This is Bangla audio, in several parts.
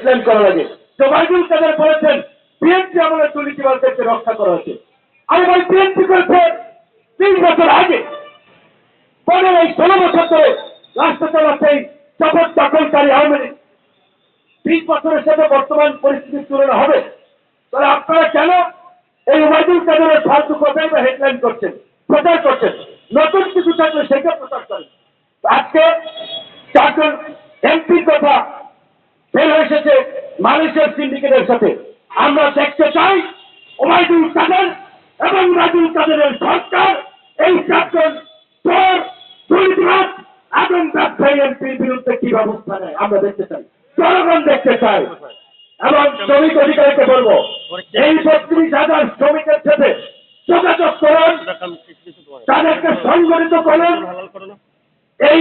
হেডলাইন করা লাগে জোবাইদুল কাদের বলেছেন, বিএনপি আমাদের দুর্নীতিবাদদেরকে রক্ষা করা হয়েছে। আর ভাই বিএনপি করেছে তিন বছর আগে। পরের এই ষোলো বছর ধরে রাষ্ট্র চালাচ্ছে এই শপথ দখলকারী আওয়ামী লীগ। বিশ বছরের সাথে বর্তমান পরিস্থিতির তুলনা হবে। তাহলে আপনারা কেন এই ওবায়দুল কাদেরের ফালতু কথাই বা হেডলাইন করছেন, প্রচার করছেন? নতুন কিছু থাকলে সেটা প্রচার করেন। আজকে চারজন এমপির কথা মালয়েশিয়ার সিন্ডিকেটের সাথে আমরা দেখতে চাই ওবায়দুল কাদের এবং রাজুল কাদেরের সরকার এই চারজন বিরুদ্ধে কি ব্যবস্থা নেয় আমরা দেখতে চাই। জনগণ দেখতে চাই এবং শ্রমিক অধিকারীকে এই বত্রিশ হাজার শ্রমিকের সাথে যোগাযোগ করুন, তাদেরকে সংগঠিত করুন। এই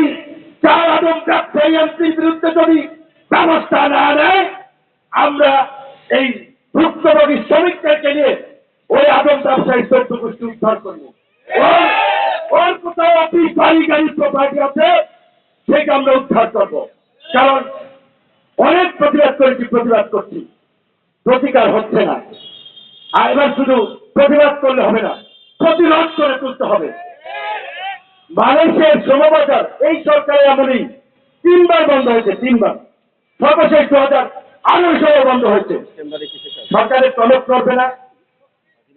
চার আদম ব্যবসায়ী এমপির বিরুদ্ধে যদি ব্যবস্থা না আমরা এই ভুক্তভোগী শ্রমিকদেরকে নিয়ে ওই আদম ব্যবসায়ী চোদ্দ গোষ্ঠী উদ্ধার করব। ওর কোথাও অফিস বাড়ি গাড়ি প্রপার্টি আছে, সেটা আমরা উদ্ধার করব। কারণ অনেক প্রতিবাদ করেছি, প্রতিবাদ করছি। প্রতিকার হচ্ছে না। আর এবার শুধু প্রতিবাদ করলে হবে না, প্রতিরোধ করে তুলতে হবে। মালয়েশিয়ার শ্রমবাজার এই সরকারের এমনই তিনবার বন্ধ হয়েছে, তিনবার। সর্বশেষ দু হাজার সালে বন্ধ হয়েছে। সরকারের তলব করবে না।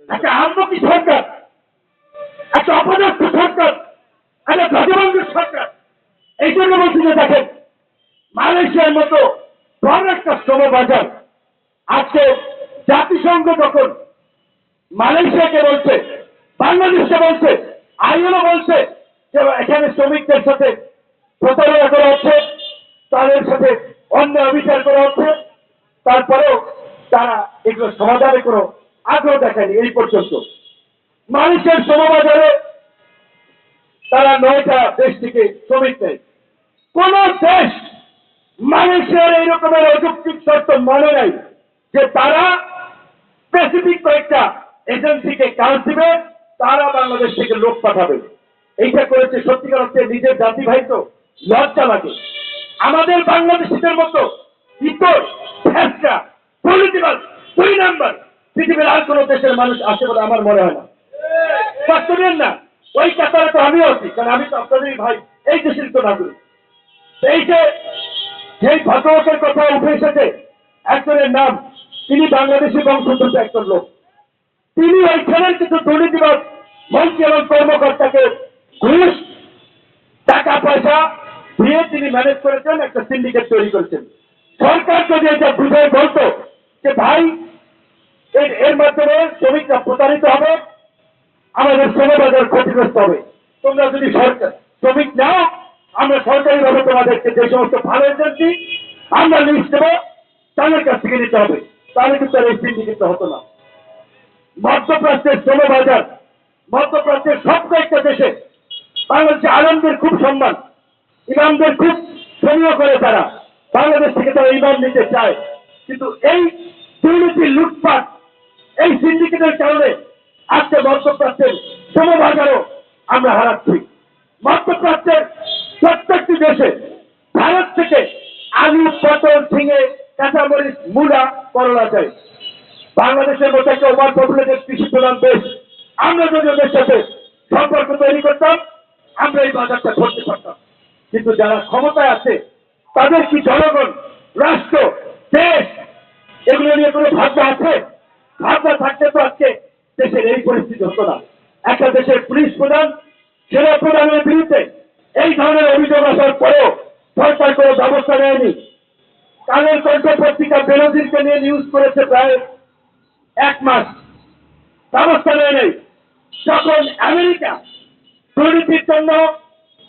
একটা আত্মকি সরকার একটা অপদস্থ সরকার একটা ধ্বজবন্ধের সরকার। এই জন্য বলছি যে দেখেন মালয়েশিয়ার মতো বড় একটা শ্রমবাজার আজকে জাতিসংঘ যখন মালয়েশিয়াকে বলছে বাংলাদেশকে বলছে আইএলও বলছে যে এখানে শ্রমিকদের সাথে প্রতারণা করা হচ্ছে তাদের সাথে অন্য অবিচার করা হচ্ছে তারপরেও তারা এগুলো সমাধানে কোনো আগ্রহ দেখায়নি এই পর্যন্ত। মানুষের শ্রমবাজারে তারা নয়টা দেশ থেকে শ্রমিক নেয়। কোন দেশ মানুষের এই রকমের অযৌক্তিক শর্ত মানে নাই যে তারা স্পেসিফিক কয়েকটা এজেন্সিকে কাজ দিবে, তারা বাংলাদেশ থেকে লোক পাঠাবে। এইটা করেছে সত্যিকার অর্থে নিজের জাতি ভাই তো লজ্জা লাগে। আমাদের বাংলাদেশিদের মতো ইতর ফ্যাসরা পলিটিক্যাল দুই নাম্বার পৃথিবীর আর কোন দেশের মানুষ আসে বলে আমার মনে হয় না। বাস্তবের না, ওই কাতারে তো আমিও আছি, কারণ আমি তো আপনাদেরই ভাই, এই দেশের তো নাগরিক। এই যে, যেই ভদ্রলোকের কথা উঠে এসেছে, একজনের নাম, তিনি বাংলাদেশি বংশোদ্ভূত একজন লোক। তিনি ওইখানের কিছু দুর্নীতিবাদ মন্ত্রী এবং কর্মকর্তাকে ঘুষ টাকা পয়সা দিয়ে তিনি ম্যানেজ করেছেন, একটা সিন্ডিকেট তৈরি করেছেন। সরকার যদি এটা বুঝে বলতো যে ভাই, এর মাধ্যমে শ্রমিকরা প্রতারিত হবে, আমাদের শ্রমবাজার ক্ষতিগ্রস্ত হবে। তোমরা যদি সরকার, শ্রমিক নাও, আমরা সরকারিভাবে তোমাদেরকে যে সমস্ত ভালো এজেন্সি, আমরা লিস্ট দেবো, তাদের কাছ থেকে নিতে হবে। তাহলে কিন্তু এই সিন্ডিকেট হতো না। মধ্যপ্রাচ্যের শ্রমবাজার, মধ্যপ্রাচ্যের সব কয়েকটা দেশে বাংলাদেশে আলমদের খুব সম্মান, ইমামদের খুব শ্রমীয় করে তারা। বাংলাদেশ থেকে তারা ইমাম নিতে চায়। কিন্তু এই দুর্নীতি লুটপাট, এই সিন্ডিকেটের কারণে আজকে মধ্যপ্রাচ্যের শ্রমবাজারও আমরা হারাচ্ছি। মধ্যপ্রাচ্যের প্রত্যেকটি দেশে ভারত থেকে আলু পটল ঝিঙে কাঁচামরিচ, মূলা, করলা যায় বাংলাদেশের মতো একটা ওভার পপুলেটেড কৃষি প্রধান দেশ, আমরা যদি ওদের সাথে সম্পর্ক তৈরি করতাম, আমরা এই বাজারটা করতে পারতাম। কিন্তু যারা ক্ষমতায় আছে, তাদের কি নিয়ে কোনো ভাবনা আছে। ভাবনা থাকলে তো আজকে দেশের এই পরিস্থিতি হতো না। একটা দেশের পুলিশ প্রধান, সেনা প্রধানের বিরুদ্ধে এই ধরনের অভিযোগ আসার পরেও সরকার কোনো ব্যবস্থা নেয়নি। কালের কণ্ঠ পত্রিকা বেরোজিরকে নিয়ে নিউজ করেছে প্রায় এক মাস। ব্যবস্থা নেয় নেই। যখন আমেরিকা দুর্নীতির জন্য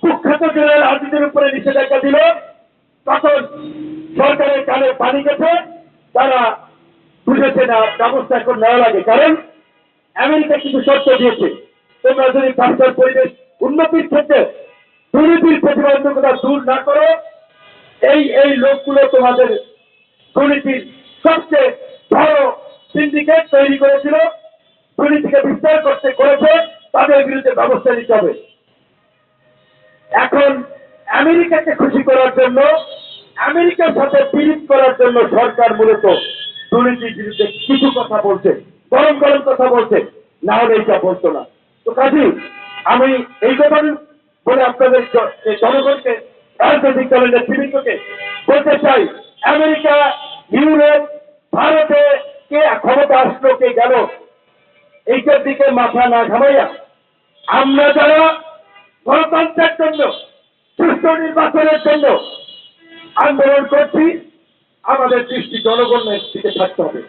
কুখ্যাত জেনারেল আর্জিদের উপরে নিষেধাজ্ঞা দিল, তখন সরকারের কানে পানি গেছে। তারা বুঝেছে না, ব্যবস্থা এখন নেওয়া লাগে। কারণ আমেরিকা কিছু শর্ত দিয়েছে, তোমরা যদি ব্যবসার পরিবেশ উন্নতির ক্ষেত্রে দুর্নীতির প্রতিবন্ধকতা দূর না করো, এই এই লোকগুলো তোমাদের দুর্নীতির সবচেয়ে বড় সিন্ডিকেট তৈরি করেছিল, দুর্নীতিকে বিস্তার করতে করেছে, তাদের বিরুদ্ধে ব্যবস্থা নিতে হবে। এখন আমেরিকাকে খুশি করার জন্য, আমেরিকার সাথে পিরিত করার জন্য সরকার মূলত দুর্নীতির বিরুদ্ধে কিছু কথা বলছে, গরম গরম কথা বলছে, না হলে এইটা বলতো না। তো কাজী, আমি এই কথা বলে আপনাদের জনগণকে, রাজনৈতিক দলের নেতৃবৃন্দকে বলতে চাই, আমেরিকা, ইউরোপ, ভারতে কে ক্ষমতা আসলো, কে গেল, এইটার দিকে মাথা না ঘামাইয়া আমরা যারা গণতন্ত্রের জন্য, সুষ্ঠু নির্বাচনের জন্য আন্দোলন করছি আমাদের দৃষ্টি জনগণের দিকে থাকতে হবে।